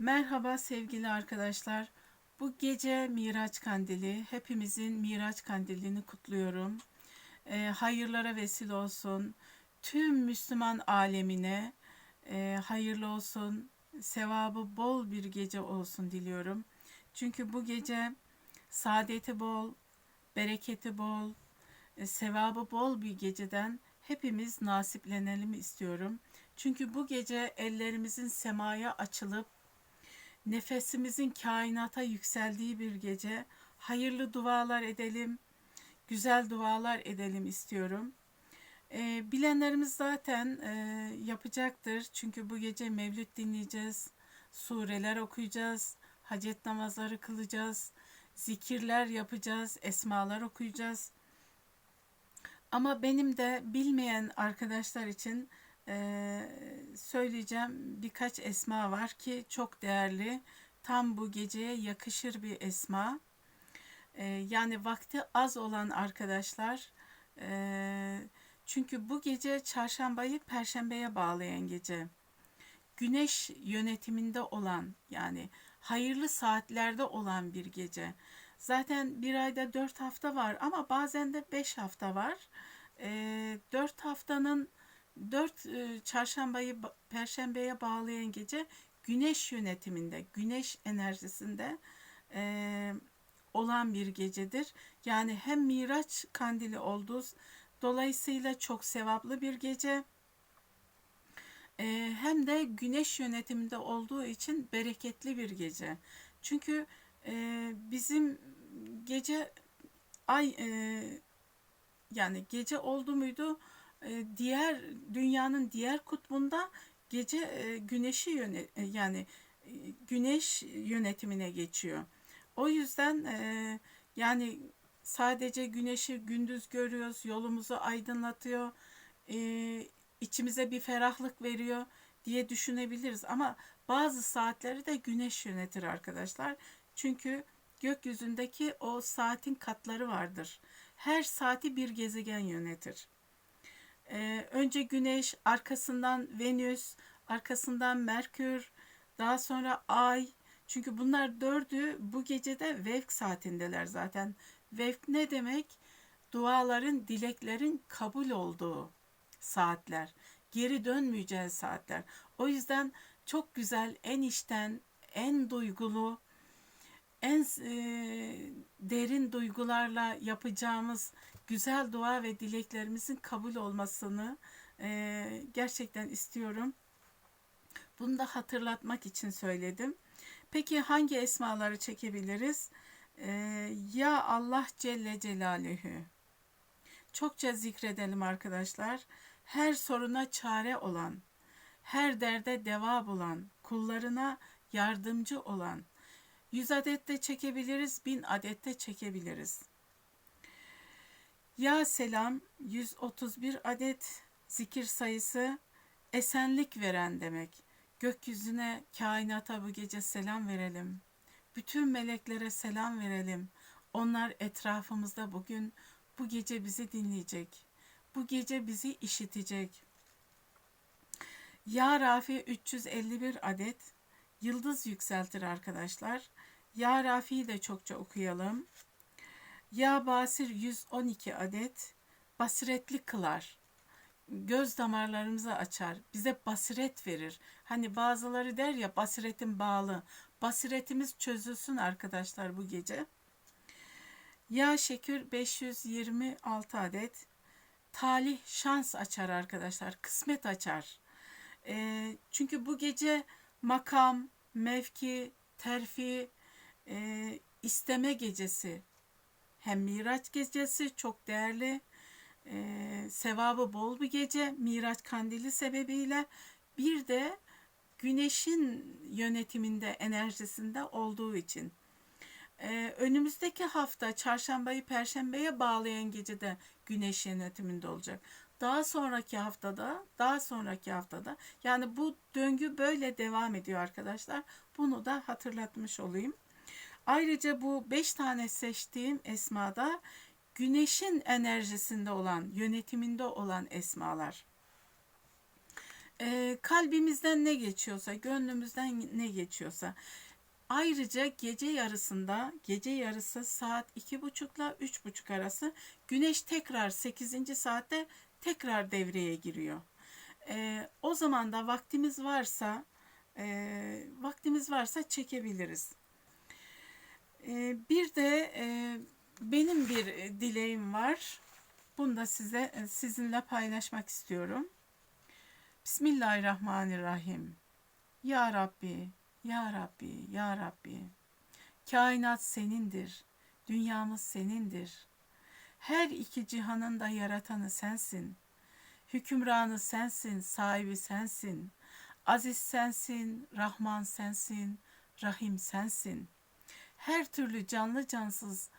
Merhaba sevgili arkadaşlar. Bu gece Miraç Kandili. Hepimizin Miraç Kandilini kutluyorum. Ee, hayırlara vesile olsun. Tüm Müslüman alemine e, hayırlı olsun. Sevabı bol bir gece olsun diliyorum. Çünkü bu gece saadeti bol, bereketi bol, e, sevabı bol bir geceden hepimiz nasiplenelim istiyorum. Çünkü bu gece ellerimizin semaya açılıp nefesimizin kainata yükseldiği bir gece. Hayırlı dualar edelim, güzel dualar edelim istiyorum. E, bilenlerimiz zaten e, yapacaktır. Çünkü bu gece mevlüt dinleyeceğiz, sureler okuyacağız, hacet namazları kılacağız, zikirler yapacağız, esmalar okuyacağız. Ama benim de bilmeyen arkadaşlar için e, söyleyeceğim birkaç esma var ki çok değerli. Tam bu geceye yakışır bir esma. E, yani vakti az olan arkadaşlar e, çünkü bu gece çarşambayı perşembeye bağlayan gece. Güneş yönetiminde olan yani hayırlı saatlerde olan bir gece. Zaten bir ayda dört hafta var ama bazen de beş hafta var. Dört haftanın dört e, çarşambayı perşembeye bağlayan gece güneş yönetiminde, güneş enerjisinde e, olan bir gecedir. Yani hem Miraç kandili olduğu dolayısıyla çok sevaplı bir gece e, hem de güneş yönetiminde olduğu için bereketli bir gece. Çünkü bizim gece ay yani gece oldu muydu e, diğer dünyanın diğer kutbunda gece e, güneşi yöne, e, yani güneş yönetimine geçiyor. O yüzden yani sadece güneşi gündüz görüyoruz, yolumuzu aydınlatıyor, içimize bir ferahlık veriyor diye düşünebiliriz. Ama bazı saatleri de güneş yönetir arkadaşlar. Çünkü gökyüzündeki o saatin katları vardır. Her saati bir gezegen yönetir. Ee, önce Güneş, arkasından Venüs, arkasından Merkür, daha sonra Ay. Çünkü bunlar dördü bu gecede Vevk saatindeler zaten. Vevk ne demek? Duaların, dileklerin kabul olduğu saatler. Geri dönmeyeceği saatler. O yüzden çok güzel, en içten, en duygulu, en e, derin duygularla yapacağımız güzel dua ve dileklerimizin kabul olmasını e, gerçekten istiyorum. Bunu da hatırlatmak için söyledim. Peki hangi esmaları çekebiliriz? E, ya Allah Celle Celaluhu. Çokça zikredelim arkadaşlar. Her soruna çare olan, her derde deva bulan, kullarına yardımcı olan. Yüz adet de çekebiliriz, bin adet de çekebiliriz. Ya selam 131 adet zikir sayısı esenlik veren demek. Gökyüzüne, kainata bu gece selam verelim. Bütün meleklere selam verelim. Onlar etrafımızda bugün bu gece bizi dinleyecek. Bu gece bizi işitecek. Ya Rafi 351 adet yıldız yükseltir arkadaşlar. Ya Rafi'yi de çokça okuyalım. Ya basir 112 adet basiretli kılar. Göz damarlarımızı açar. Bize basiret verir. Hani bazıları der ya basiretin bağlı. Basiretimiz çözülsün arkadaşlar bu gece. Ya şekür 526 adet. Talih şans açar arkadaşlar. Kısmet açar. E, çünkü bu gece makam, mevki, terfi, e, isteme gecesi hem Miraç gecesi çok değerli, e, sevabı bol bir gece Miraç kandili sebebiyle bir de güneşin yönetiminde enerjisinde olduğu için. Ee, önümüzdeki hafta çarşambayı perşembeye bağlayan gecede güneş yönetiminde olacak. Daha sonraki haftada, daha sonraki haftada yani bu döngü böyle devam ediyor arkadaşlar. Bunu da hatırlatmış olayım. Ayrıca bu beş tane seçtiğim esmada güneşin enerjisinde olan, yönetiminde olan esmalar. e, kalbimizden ne geçiyorsa, gönlümüzden ne geçiyorsa. Ayrıca gece yarısında, gece yarısı saat iki buçukla üç buçuk arası güneş tekrar 8. saatte tekrar devreye giriyor. E, o zaman da vaktimiz varsa, e, vaktimiz varsa çekebiliriz. E, bir de e, benim bir dileğim var. Bunu da size e, sizinle paylaşmak istiyorum. Bismillahirrahmanirrahim. Ya Rabbi, Ya Rabbi, Ya Rabbi. Kainat senindir, dünyamız senindir. Her iki cihanın da yaratanı sensin. Hükümranı sensin, sahibi sensin. Aziz sensin, Rahman sensin, Rahim sensin. Her türlü canlı cansız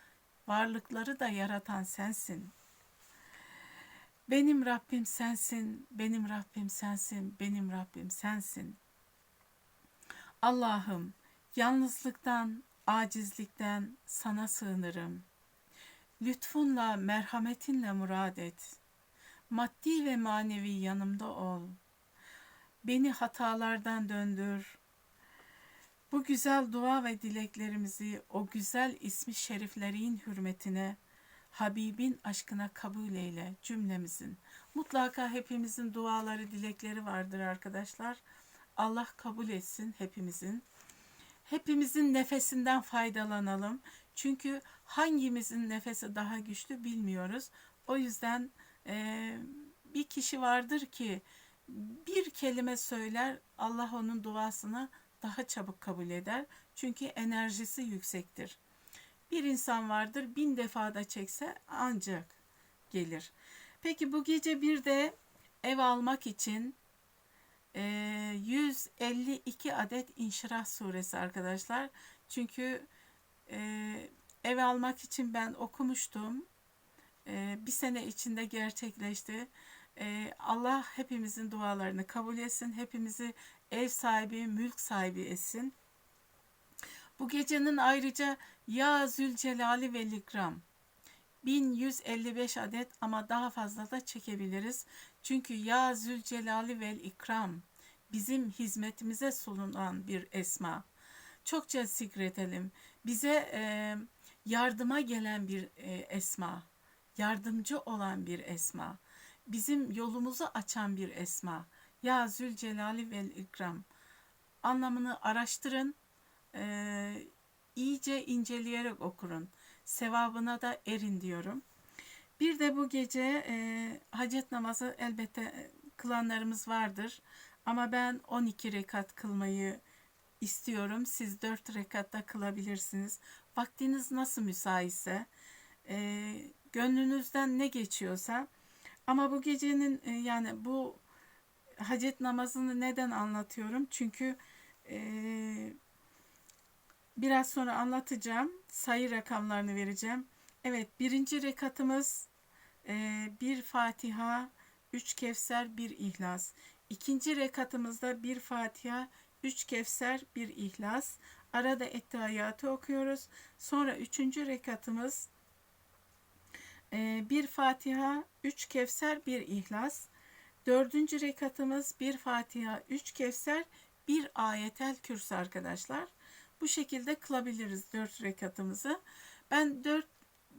varlıkları da yaratan sensin. Benim Rabbim sensin, benim Rabbim sensin, benim Rabbim sensin. Allah'ım yalnızlıktan, acizlikten sana sığınırım. Lütfunla, merhametinle murad et. Maddi ve manevi yanımda ol. Beni hatalardan döndür. Bu güzel dua ve dileklerimizi o güzel ismi şeriflerin hürmetine Habibin aşkına kabul eyle cümlemizin. Mutlaka hepimizin duaları, dilekleri vardır arkadaşlar. Allah kabul etsin hepimizin. Hepimizin nefesinden faydalanalım. Çünkü hangimizin nefesi daha güçlü bilmiyoruz. O yüzden e, bir kişi vardır ki bir kelime söyler Allah onun duasını daha çabuk kabul eder. Çünkü enerjisi yüksektir. Bir insan vardır bin defada çekse ancak gelir. Peki bu gece bir de ev almak için e, 152 adet İnşirah suresi arkadaşlar. Çünkü e, ev almak için ben okumuştum. E, bir sene içinde gerçekleşti. E, Allah hepimizin dualarını kabul etsin. Hepimizi ev sahibi, mülk sahibi etsin. Bu gecenin ayrıca Ya Zülcelali ve Likram 1155 adet ama daha fazla da çekebiliriz. Çünkü Ya Zülcelali ve İkram bizim hizmetimize sunulan bir esma. Çokça zikredelim. Bize e, yardıma gelen bir e, esma. Yardımcı olan bir esma. Bizim yolumuzu açan bir esma. Ya Zülcelali ve İkram. Anlamını araştırın e, iyice inceleyerek okurun. Sevabına da erin diyorum. Bir de bu gece e, hacet namazı elbette kılanlarımız vardır. Ama ben 12 rekat kılmayı istiyorum. Siz 4 rekatta kılabilirsiniz. Vaktiniz nasıl müsaitse, e, gönlünüzden ne geçiyorsa. Ama bu gecenin e, yani bu hacet namazını neden anlatıyorum? Çünkü e, Biraz sonra anlatacağım. Sayı rakamlarını vereceğim. Evet birinci rekatımız e, bir Fatiha, üç Kevser, bir İhlas. İkinci rekatımızda bir Fatiha, üç Kevser, bir İhlas. Arada Ettehiyatı okuyoruz. Sonra üçüncü rekatımız e, bir Fatiha, üç Kevser, bir İhlas. Dördüncü rekatımız bir Fatiha, üç Kevser, bir Ayetel Kürsü arkadaşlar. Bu şekilde kılabiliriz dört rekatımızı. Ben dört,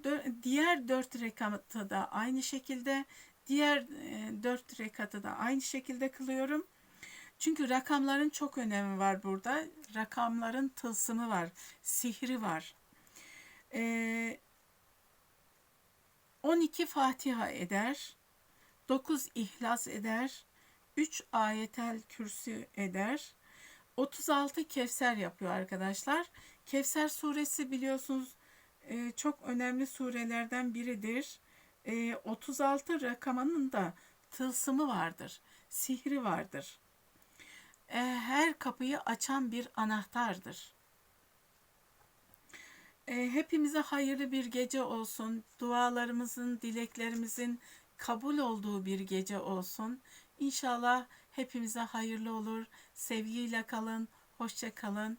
dört diğer dört rekatı da aynı şekilde diğer e, dört rekatı da aynı şekilde kılıyorum. Çünkü rakamların çok önemi var burada. Rakamların tılsımı var, sihri var. Ee, 12 Fatiha eder, 9 İhlas eder, 3 ayetel kürsü eder, 36 Kevser yapıyor arkadaşlar. Kevser suresi biliyorsunuz e, çok önemli surelerden biridir. 36 e, rakamının da tılsımı vardır, sihri vardır. E, her kapıyı açan bir anahtardır. Hepimize hayırlı bir gece olsun. Dualarımızın, dileklerimizin kabul olduğu bir gece olsun. İnşallah hepimize hayırlı olur. Sevgiyle kalın, hoşça kalın.